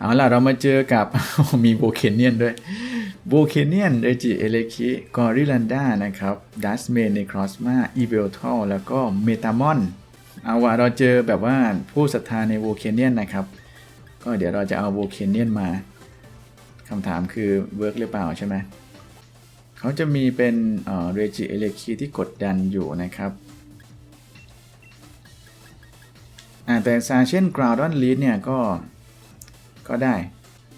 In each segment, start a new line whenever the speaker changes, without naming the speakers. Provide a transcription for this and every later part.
เอาล่ะ เรามาเจอกับมีโบเคเนียนด้วยโบเคเนียนเอจิเอเลคิกอริลันดานะครับดัสเมนในครอสมาอีเวลทัลแล้วก็เมตามอนเอาว่าเราเจอแบบว่าผู้ศรัทธาในโวเคเนียนนะครับ ก็เดี๋ยวเราจะเอาโวเคเนียนมาคำถามคือเวิร์กหรือเปล่าใช่ไหมเขาจะมีเป็นเรจิเอเลคีที่กดดันอยู่นะครับแต่ซาเช่นกราวดอนลีดเนี่ยก็ ก็ได้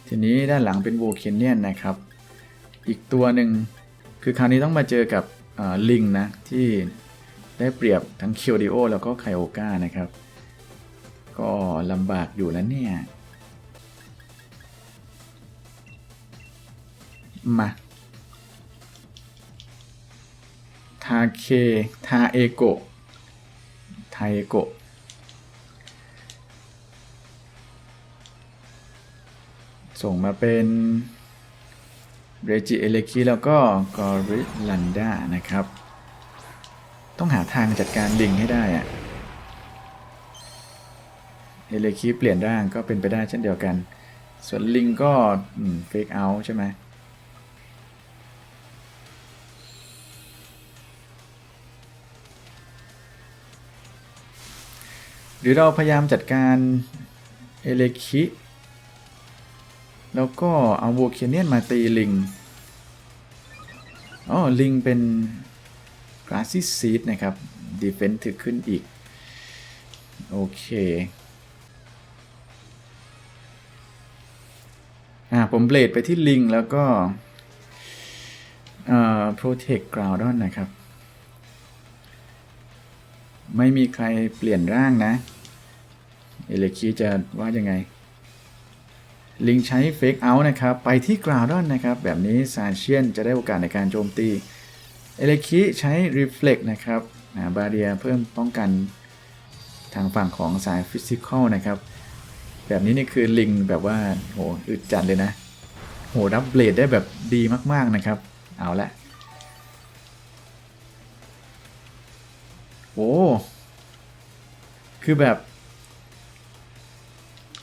ทีนี้ด้านหลังเป็นโวเคเนียนนะครับ อีกตัวหนึ่งคือคราวนี้ต้องมาเจอกับลิงนะ ที่ได้เปรียบทั้งเคิวดิโอแล้วก็ไคโอกานะครับ ก็ลำบากอยู่แล้วเนี่ย มาทาเค ทาเอโก ทาเอโก ส่งมาเป็นเรจิเอเลคีแล้วก็กอริลันดานะครับ ต้องหาทางจัดการลิงให้ได้อะเอเลคีเปลี่ยนร่างก็เป็นไปได้เช่นเดียวกัน ส่วนลิงก็เฟกเอาใช่ไหมหรือเราพยายามจัดการเอเลคิ แล้วก็เอาโวเคเนียนมาตีลิงอ๋อลิงเป็นกราซิซีดนะครับดีเฟนต์ถึกขึ้นอีก โอเคอ่าผมเบลดไปที่ลิงแล้วก็เอ่อ protect ground นะครับ ไม่มีใครเปลี่ยนร่างนะ เอเลคีจะว่ายังไง ลิงใช้เฟกเอาท์นะครับ ไปที่กราวดอนนะครับ แบบนี้ซาเชียนจะได้โอกาสในการโจมตี เอเลคีใช้รีเฟล็กนะครับบาเรียเพิ่มป้องกันทางฝั่งของสายฟิสิกอลนะครับ แบบนี้นี่คือลิงแบบว่าโหอึดจัดเลยนะ โหรับเบลดได้แบบดีมาก ๆ นะครับ เอาละโอ้คือแบบ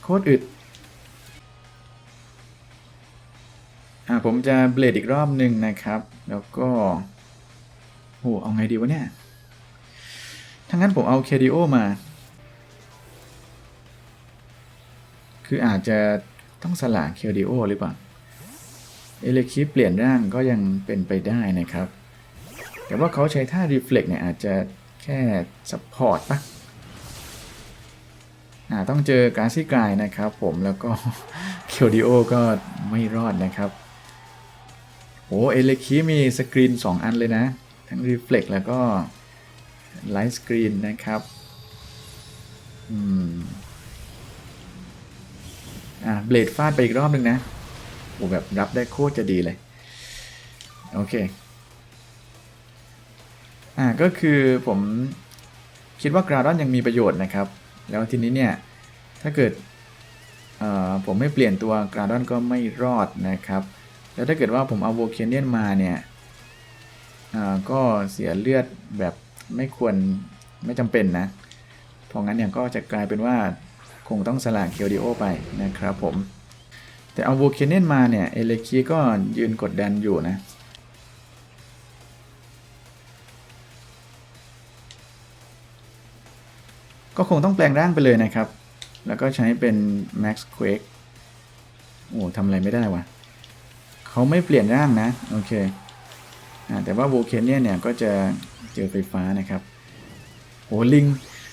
โคตรอึด อ่าผมจะเบลดอีกรอบหนึ่งนะครับ แล้วก็โหเอาไงดีวะเนี่ยถ้างั้นผมเอาเคดิโอมา คืออาจจะต้องสละเคดิโอหรือเปล่า เอเลคิเปลี่ยนร่างก็ยังเป็นไปได้นะครับ แต่ว่าเขาใช้ท่า Reflect เนี่ยอาจจะแค่ซัพพอร์ตปะอ่าต้องเจอกาซิกายนะครับผมแล้วก็เคียวดิโอก็ไม่รอดนะครับ โอ้เอเลคีมีสกรีน 2 อันเลยนะ ทั้ง Reflect แล้วก็ไลท์สกรีนนะครับอืมอ่าเบลดฟาดไปอีกรอบหนึ่งนะโอ้แบบรับได้โคตรจะดีเลย โอเค อ่าก็คือผมคิดว่ากราดอนยังมีประโยชน์นะครับ แล้วทีนี้เนี่ย ถ้าเกิดผมไม่เปลี่ยนตัวกราดอนก็ไม่รอดนะครับ แล้วถ้าเกิดว่าผมเอาโวเคเนียนมาเนี่ยก็เสียเลือดแบบไม่ควรไม่จำเป็นนะ เพราะงั้นเนี่ยก็จะกลายเป็นว่าคงต้องสละเคียวดิโอไปนะครับผม แต่เอาโวเคเนียนมาเนี่ย เอเลคีก็ยืนกดดันอยู่นะ ก็คงต้องแปลงร่างไปเลยนะครับ แล้วก็ใช้เป็น Max Quake โอ้ทำอะไรไม่ได้วะ เขาไม่เปลี่ยนร่างนะโอเคอแต่ว่าโวเคเนียเนี่ยก็จะเจอไฟฟ้านะครับโหลิง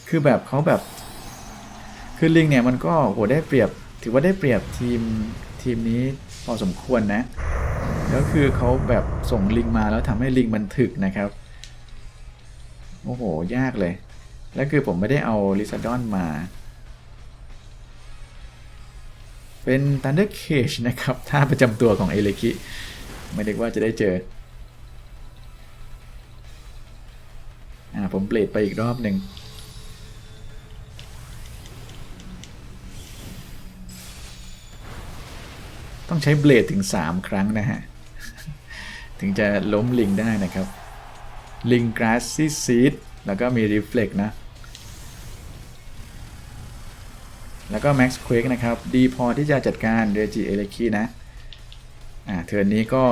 คือแบบเขาแบบ คือลิงเนี่ยมันก็โหได้เปรียบ ถือว่าได้เปรียบทีมทีมนี้พอสมควรนะแล้วคือเขาแบบส่งลิงมาแล้วทำให้ลิงมันถึกนะครับโอ้โหยากเลย แล้วคือผมไม่ได้เอาลิซาดอนมา เป็น Thunder Cage นะครับท่าประจำตัวของเอเลคิไม่ได้ว่าจะได้เจออ่าผมเปลดไปอีกรอบหนึ่งต้องใช้เบลดถึง 3 ครั้งนะฮะ ถึงจะล้มลิงได้นะครับ ลิงกราสซี่ซีดแล้วก็มีรีเฟล็กนะ ก็ Max Quake นะครับ ดีพอที่จะจัดการเรจิเอเลคีนะ อ่าเทิร์นนี้ก็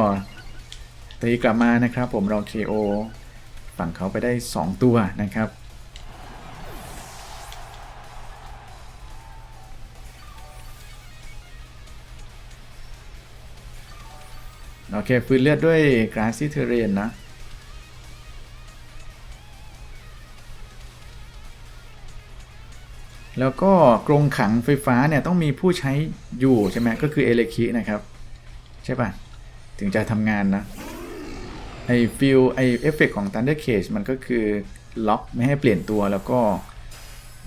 ตีกลับมานะครับ ผมเรา KO ฝั่งเขาไปได้ 2 ตัวนะครับ โอเค ฟื้นเลือดด้วยกราซี่เทเรนนะ แล้วก็กรงขังไฟฟ้าเนี่ยต้องมีผู้ใช้อยู่ใช่ไหมก็คือเอเลคินะครับ ใช่ปะถึงจะทำงานนะ ไอฟิลไอเอฟเฟกของ Thunder Cage มันก็คือล็อกไม่ให้เปลี่ยนตัวแล้วก็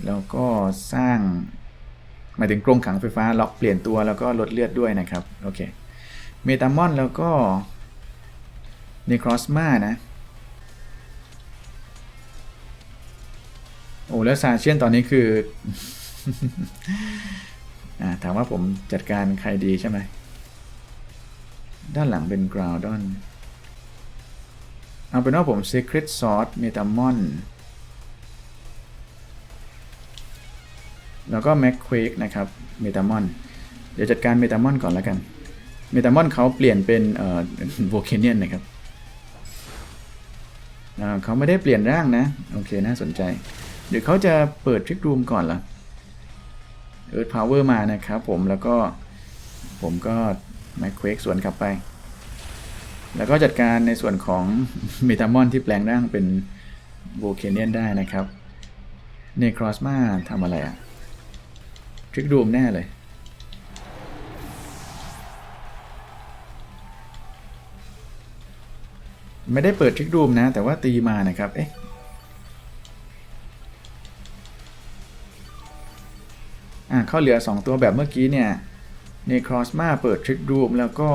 แล้วก็สร้างหมายถึงกรงขังไฟฟ้าล็อกเปลี่ยนตัวแล้วก็ลดเลือดด้วยนะครับ โอเคเมตามอนแล้วก็เนครอสมานะ โอ้แล้วซาเชียนตอนนี้คืออ่าถามว่าผมจัดการใครดีใช่ไหม ด้านหลังเป็นกราวดอนเอาเป็นว่าผม Secret Sauce เมตามอนแล้วก็ Mac Quake นะครับเมตามอนเดี๋ยวจัดการเมตามอนก่อนแล้วกันเมตามอนเขาเปลี่ยนเป็นเอ่อโวเคเนียนนะครับเขาไม่ได้เปลี่ยนร่างนะ โอเค น่าสนใจ เดี๋ยวเขาจะเปิดทริกรูมก่อนเหรอเอิร์ธพาวเวอร์มานะครับผมแล้วก็ผมก็แมคเควกสวนกลับไป แล้วก็จัดการในส่วนของเมตามอนที่แปลงร่างเป็นโวเคเนียนได้นะครับเนครอสมาทำอะไรอะทริกรูมแน่เลยไม่ได้เปิดทริกรูมนะ แต่ว่าตีมานะครับ เอ๊ะ อ่าเข้าเหลือ 2 ตัวแบบเมื่อกี้เนี่ยในครอสมาเปิดทริกรูมแล้วก็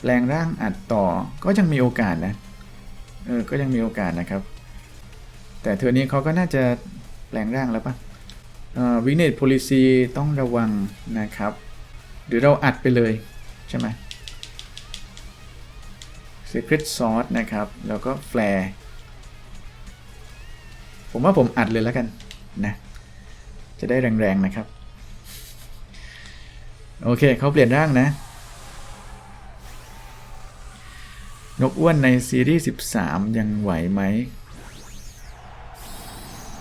แปลงร่างอัดต่อก็ยังมีโอกาสนะเออก็ยังมีโอกาสนะครับ แต่เทอนี้เขาก็น่าจะแปลงร่างแล้วปะวิกเนตโพลิซีต้องระวังนะครับ หรือเราอัดไปเลยใช่ไหม Secret Sauce นะครับ แล้วก็แฟร์ผมว่าผมอัดเลยแล้วกันนะ จะได้แรงๆนะครับ โอเคเขาเปลี่ยนร่างนะ นกอ้วนในซีรีส์13 ยังไหวไหม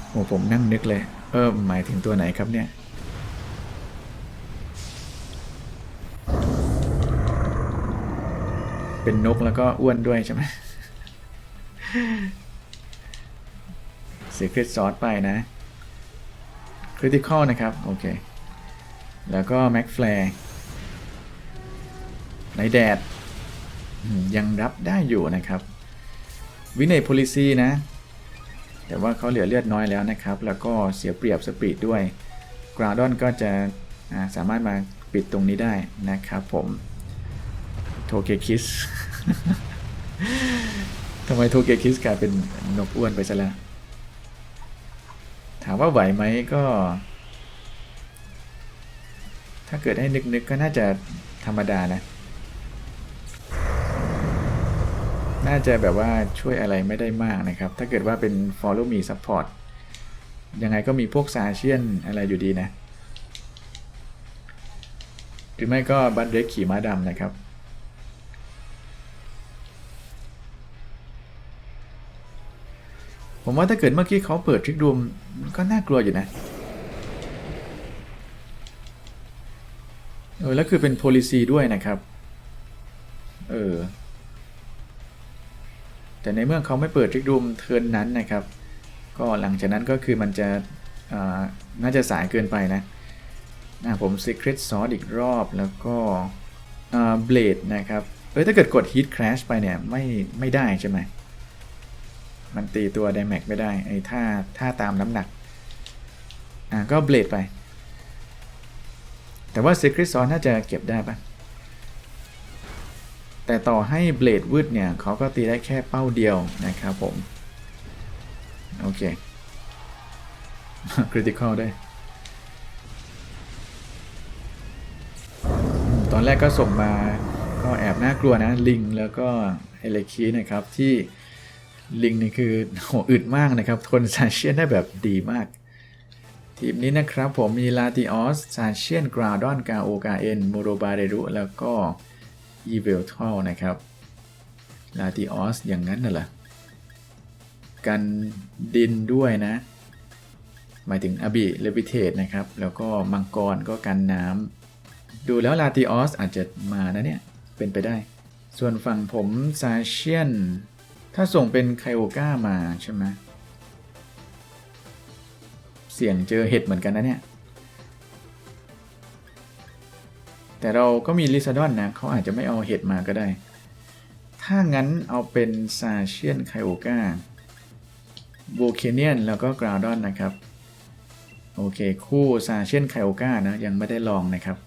โอ้ผมนั่งนึกเลย เออหมายถึงตัวไหนครับเนี่ยเป็นนกแล้วก็อ้วนด้วยใช่ไหม Secret Sauce ไปนะ Critical นะครับ โอเค แล้วก็ Mac Flare ในแดด ยังรับได้อยู่นะครับ วินัย Policy นะ แต่ว่าเขาเหลือเลือดน้อยแล้วนะครับ แล้วก็เสียเปรียบสปีดด้วยกราดอนก็จะาสามารถมาปิดตรงนี้ได้นะครับผมโทเกคิสทำไมโทเกคิสกลายเป็นนกอ้วนไปซะแล้ว ถามว่าไหวไหมก็ ถ้าเกิดให้นึกๆกก็น่าจะธรรมดานะ น่าจะแบบว่าช่วยอะไรไม่ได้มากนะครับ ถ้าเกิดว่าเป็น follow me support ยังไงก็มีพวกซาเชียนอะไรอยู่ดีนะ หรือไม่ก็บัตเด็กขี่ม้าดำนะครับ ผมว่าถ้าเกิดเมื่อกี้เขาเปิดทริกดูมก็น่ากลัวอยู่นะเออแล้วคือเป็น policy ด้วยนะครับ เออ แต่ในเมื่อเขาไม่เปิดทริกดูมเทินนั้นนะครับ ก็หลังจากนั้นก็คือมันจะน่าจะสายเกินไปนะผม Secret Sauce อีกรอบแล้วก็อ่า Blade นะครับ เอ้ยถ้าเกิดกด Heat Crash ไปเนี่ย ไม่ไม่ได้ใช่ไหม มันตีตัว Damage ไม่ได้ไอ้ท่าท่าตามน้ำหนัก อ่าก็ Blade ไป แต่ว่า Secret Sauce น่าจะเก็บได้ปะแต่ต่อให้เบลดวืดเนี่ยเขาก็ตีได้แค่เป้าเดียวนะครับผม โอเคคริติคอลได้ตอนแรกก็ส่งมาก็แอบน่ากลัวนะ ลิงแล้วก็เอเลคีนะครับที่ ลิงนี่คือโหอึดมากนะครับ ทนซาเชียนได้แบบดีมาก ทีมนี้นะครับผมมีลาติออสซาเชียนกราดอนกาโอกาเอ็นโมโรบาเรรุแล้วก็อีเวลทัลนะครับลาติออสอย่างนั้นน่ะเหรอกันดินด้วยนะ หมายถึงอบิเลวิเทตนะครับ แล้วก็มังกรก็กันน้ำดูแล้วลาติออสอาจจะมานะเนี่ย เป็นไปได้ ส่วนฝั่งผมซาเชียน ถ้าส่งเป็นไคโอก้ามาใช่ไหมเสี่ยงเจอเห็ดเหมือนกันนะเนี่ย แต่เราก็มีลิซาดอนนะเขาอาจจะไม่เอาเห็ดมาก็ได้ ถ้างั้นเอาเป็นซาเชียนไคโอก้าโบเคเนียนแล้วก็กราดอนนะครับ โอเค คู่ซาเชียนไคโอก้านะ ยังไม่ได้ลองนะครับ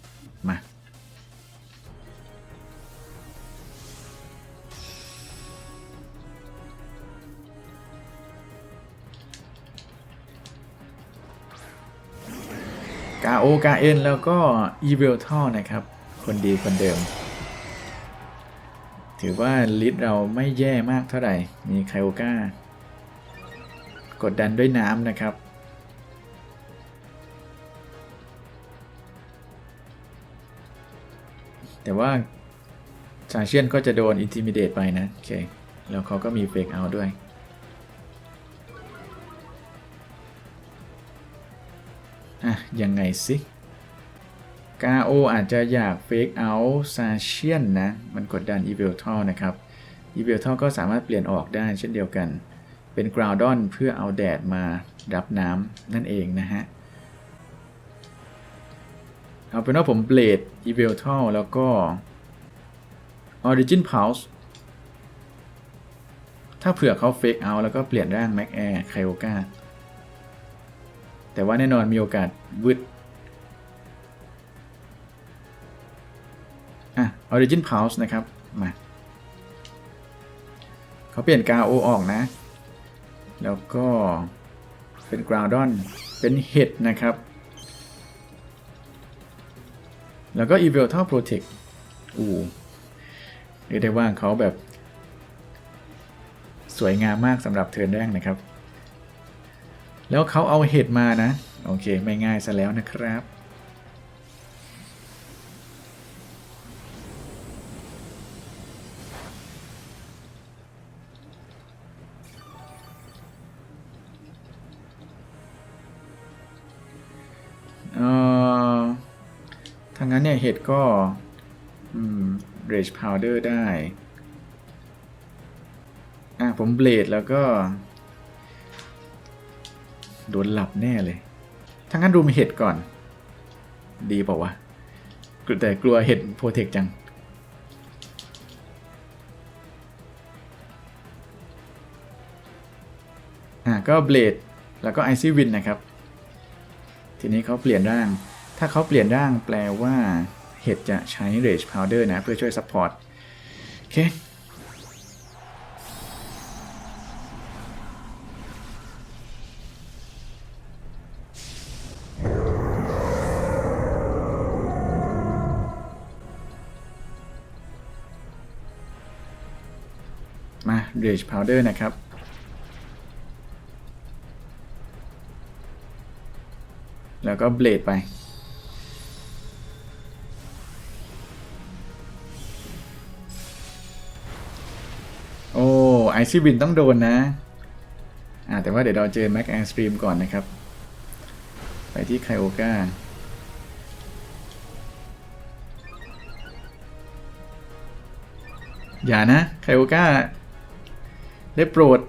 โอกาเอ็นแล้วก็อีเวลท่อนะครับ คนดีคนเดิม ถือว่าลิสเราไม่แย่มากเท่าไหร่ มีไคโอกากดดันด้วยน้ำนะครับ แต่ว่าชาเชียนก็จะโดนอินทิมิเดตไปนะ โอเค แล้วเขาก็มีเฟกเอาด้วย อะ ยังไงสิกาโออาจจะอยากเฟกเอาซาเชียนนะ มันกดดันอีเวลทัลนะครับอีเวลทัลก็สามารถเปลี่ยนออกได้เช่นเดียวกัน เป็นกราวดอนเพื่อเอาแดดมารับน้ำนั่นเองนะฮะ เอาเป็นว่าผมเบลดอีเวลทัลแล้วก็ Origin Pulse ถ้าเผื่อเขาเฟกเอาแล้วก็เปลี่ยนร่าง Mac Air ไคโอกา แต่ว่าแน่นอนมีโอกาสวืดอะ Origin Pulse นะครับ มาเขาเปลี่ยนกาโอออกนะ แล้วก็เป็น Groudon เป็นเห็ดนะครับ แล้วก็ Evil เท่า Protect อู้เรียกได้ว่าเขาแบบ สวยงามมากสำหรับเทิร์นแรกนะครับ แล้วเขาเอาเห็ดมานะ โอเค ไม่ง่ายซะแล้วนะครับ เอ่อทางนั้นเนี่ย เห็ดก็ อืม rage powder ได้ อะผมเบลดแล้วก็ โดนหลับแน่เลยถ้างั้นดูมเห็ดก่อน ดีเปล่าวะ แต่กลัวเห็ดโปรเทคจัง อะก็เบลดแล้วก็ไอซี่วินนะครับ ทีนี้เขาเปลี่ยนร่าง ถ้าเขาเปลี่ยนร่างแปลว่าเห็ดจะใช้ Rage Powder นะ เพื่อช่วยซัพพอร์ต โอเค มา Rage Powder นะครับ แล้วก็เบลดไป โอ้ไอซี่บินต้องโดนนะอ่าแต่ว่าเดี๋ยวเราเจอแม็กแอนสตรีมก่อนนะครับ ไปที่ไคโอกาอย่านะไคโอกา ได้โปรด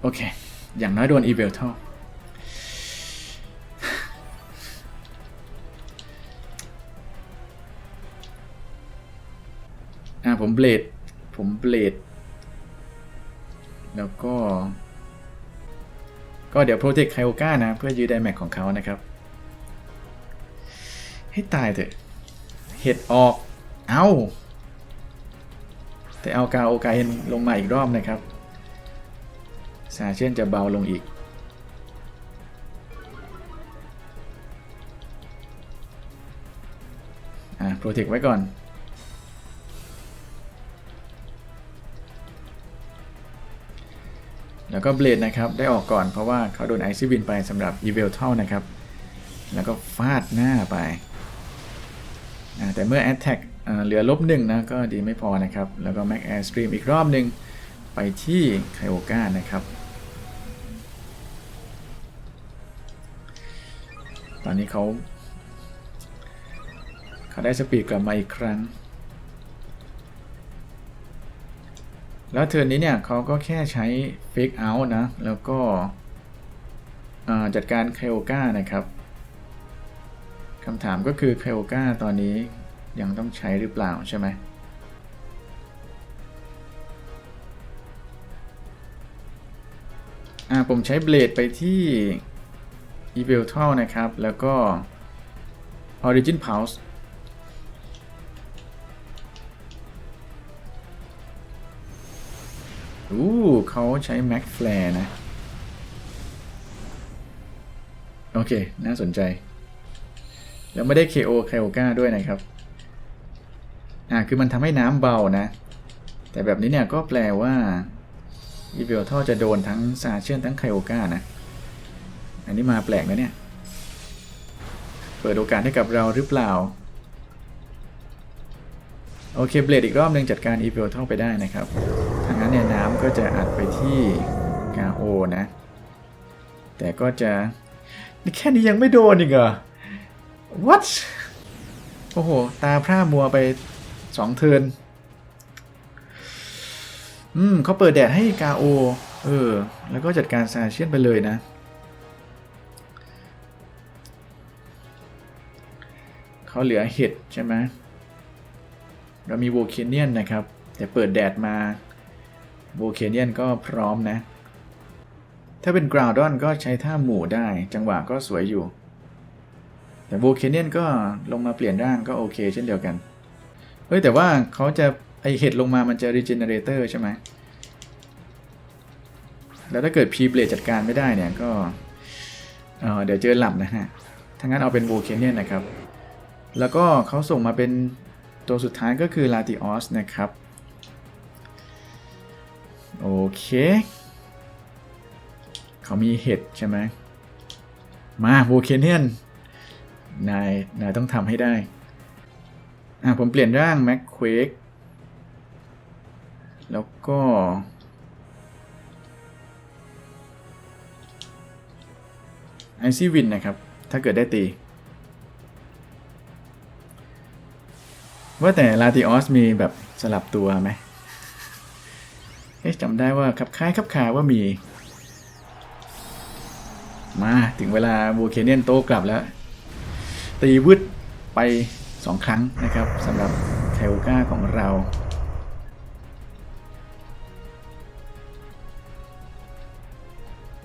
โอเค อย่างน้อยโดนอีเวลเท่า อ่าผมเบลด ผมเบลด แล้วก็ ก็เดี๋ยวโปรเจกต์ไคโอกานะ เพื่อยืดไดแม็กของเขานะครับ ให้ตายเถอะ เห็ดออก เอาแต่เอากาโอกาเอ็นลงมาอีกรอบนะครับ ซาเช่นจะเบาลงอีก อ่าโปรเทคไว้ก่อนแล้วก็เบลดนะครับ ได้ออกก่อนเพราะว่าเขาโดนไอซิวินไปสำหรับอีเวลเท่านะครับ แล้วก็ฟาดหน้าไป แต่เมื่อ Attack เหลือลบหนึ่งนะก็ดีไม่พอนะครับ แล้วก็ Mac Air Stream อีกรอบหนึ่งไปที่ไคโอกานะครับ ตอนนี้เขาเขาได้สปีดกลับมาอีกครั้ง แล้วเทิร์นนี้เนี่ยเขาก็แค่ใช้ Fake Out นะ แล้วก็จัดการไคโอกานะครับ คำถามก็คือไคโอกาตอนนี้ยังต้องใช้หรือเปล่าใช่ไหมอ่าผมใช้เบลดไปที่ e v i l t a l นะครับ แล้วก็ Origin Pulse อู้เขาใช้ Mac Flare นะ โอเค น่าสนใจ แล้วไม่ได้ KO ไคโอกาด้วยนะครับ อ่าคือมันทำให้น้ำเบานะ แต่แบบนี้เนี่ยก็แปลว่าอีเวลท่อจะโดนทั้งซาเชียนทั้งไคโอกานะ อันนี้มาแปลกนะเนี่ย เปิดโอกาสให้กับเราหรือเปล่า โอเคเบลดอีกรอบหนึ่งจัดการอีเวลท่อไปได้นะครับทางนั้นเนี่ยน้ำก็จะอัดไปที่กาโอนะ แต่ก็จะ แค่นี้ยังไม่โดนอีกเหรอ what โอ้โห ตาพร่ามัวไปสองเทินอืมเขาเปิดแดดให้กาโอ เออ แล้วก็จัดการซาเชียนไปเลยนะ เขาเหลือเห็ดใช่ไหมเรามีโวเคเนียนนะครับ แต่เปิดแดดมาโวเคเนียนก็พร้อมนะ ถ้าเป็นกราวดอนก็ใช้ท่าหมู่ได้ จังหวะก็สวยอยู่ แต่โวเคเนียนก็ลงมาเปลี่ยนร่างก็โอเค เช่นเดียวกัน เฮ้ยแต่ว่าเขาจะไอเห็ดลงมามันจะ regenerator ใช่ไหม แล้วถ้าเกิด p b l a d e จัดการไม่ได้เนี่ยก็เออเดี๋ยวเจอหลับนะฮะถ้างั้นเอาเป็น Volcanion นะครับ แล้วก็เขาส่งมาเป็นตัวสุดท้ายก็คือ Latios นะครับ โอเคเขามีเห็ดใช่ไหมมา Volcanion น นาย นายต้องทำให้ได้ อะ ผมเปลี่ยนร่าง Mac Quake แล้วก็ ไอซี่วินนะครับ ถ้าเกิดได้ตี ว่าแต่ลาติออสมีแบบสลับตัวไหมเอ๊ะจำได้ว่าขับคล้ายขับคาว่ามี มาถึงเวลาบูเคเนียนโตกลับแล้ว ตีวืดไปสองครั้งนะครับสำหรับไคโอกาของเรา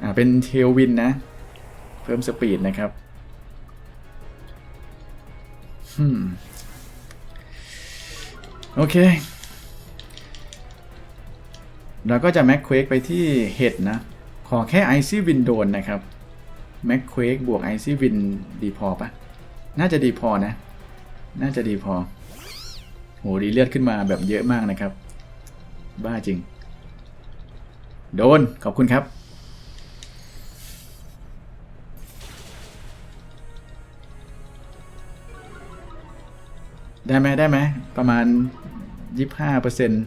อ่าเป็นเทลวินนะ เพิ่มสปีดนะครับฮึมโอเค เราก็จะแม็กเควกไปที่เห็ดนะ ขอแค่ไอซี่วินโดนนะครับ แม็กเควกบวกไอซี่วินดีพอปะ น่าจะดีพอนะ น่าจะดีพอ โหดีเลือดขึ้นมาแบบเยอะมากนะครับ บ้าจริง โดน ขอบคุณครับ ได้ไหมได้ไหม ประมาณยี่ห้าเปอร์เซ็นต์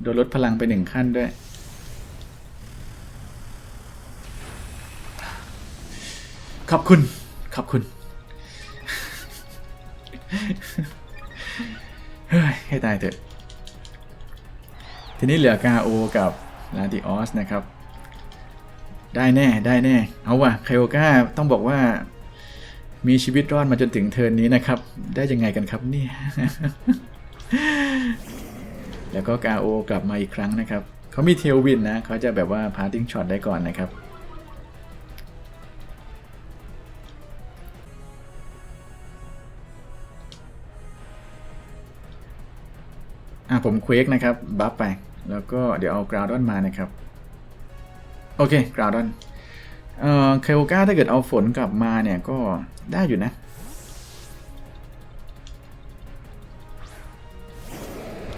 โดนลดพลังไปหนึ่งขั้นด้วยขอบคุณ ขอบคุณเฮ้ยให้ตายเถอะ ทีนี้เหลือกาโอกับลาติออสนะครับ ได้แน่ได้แน่ เอาว่ะไคโอกาต้องบอกว่า มีชีวิตรอดมาจนถึงเทิร์นนี้นะครับ ได้ยังไงกันครับเนี่ยแล้วก็กาโอกลับมาอีกครั้งนะครับ เขามีเทลวินนะ เขาจะแบบว่าพาร์ติ้งช็อตได้ก่อนนะครับ ผมเควกนะครับบัฟไป แล้วก็เดี๋ยวเอากราวดอนมานะครับ โอเคกราวดอนเอ่อเคโอกาถ้าเกิดเอาฝนกลับมาเนี่ยก็ได้อยู่นะ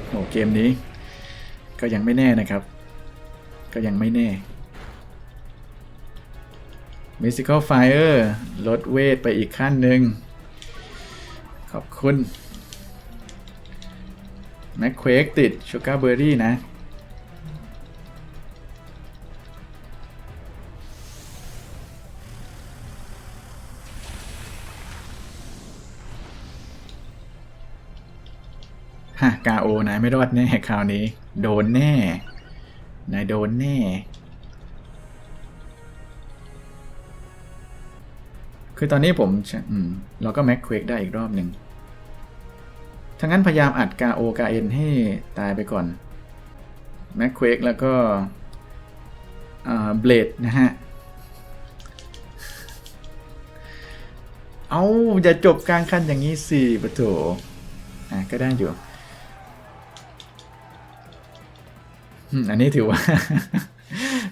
โอ้เกมนี้ ก็ยังไม่แน่นะครับ ก็ยังไม่แน่ Mystical Fire ลดเวทไปอีกขั้นหนึ่งขอบคุณ แม็กเควกติดชูการ์เบอร์รี่นะ ฮะ กาโอนายไม่รอดแน่คราวนี้ โดนแน่ นายโดนแน่คือตอนนี้ผม อืม เราก็แม็กเควกได้อีกรอบหนึ่ง ทั้งนั้นพยายามอัดกาโอกาเอ็นให้ตายไปก่อนแม็กเควกแล้วก็เบลดนะฮะ เอาอย่าจบกลางคันอย่างนี้สิปะโถอะก็ได้อยู่ อันนี้ถือว่า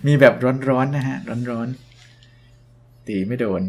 มีแบบร้อนๆนะฮะ ร้อนๆ ตีไม่โดน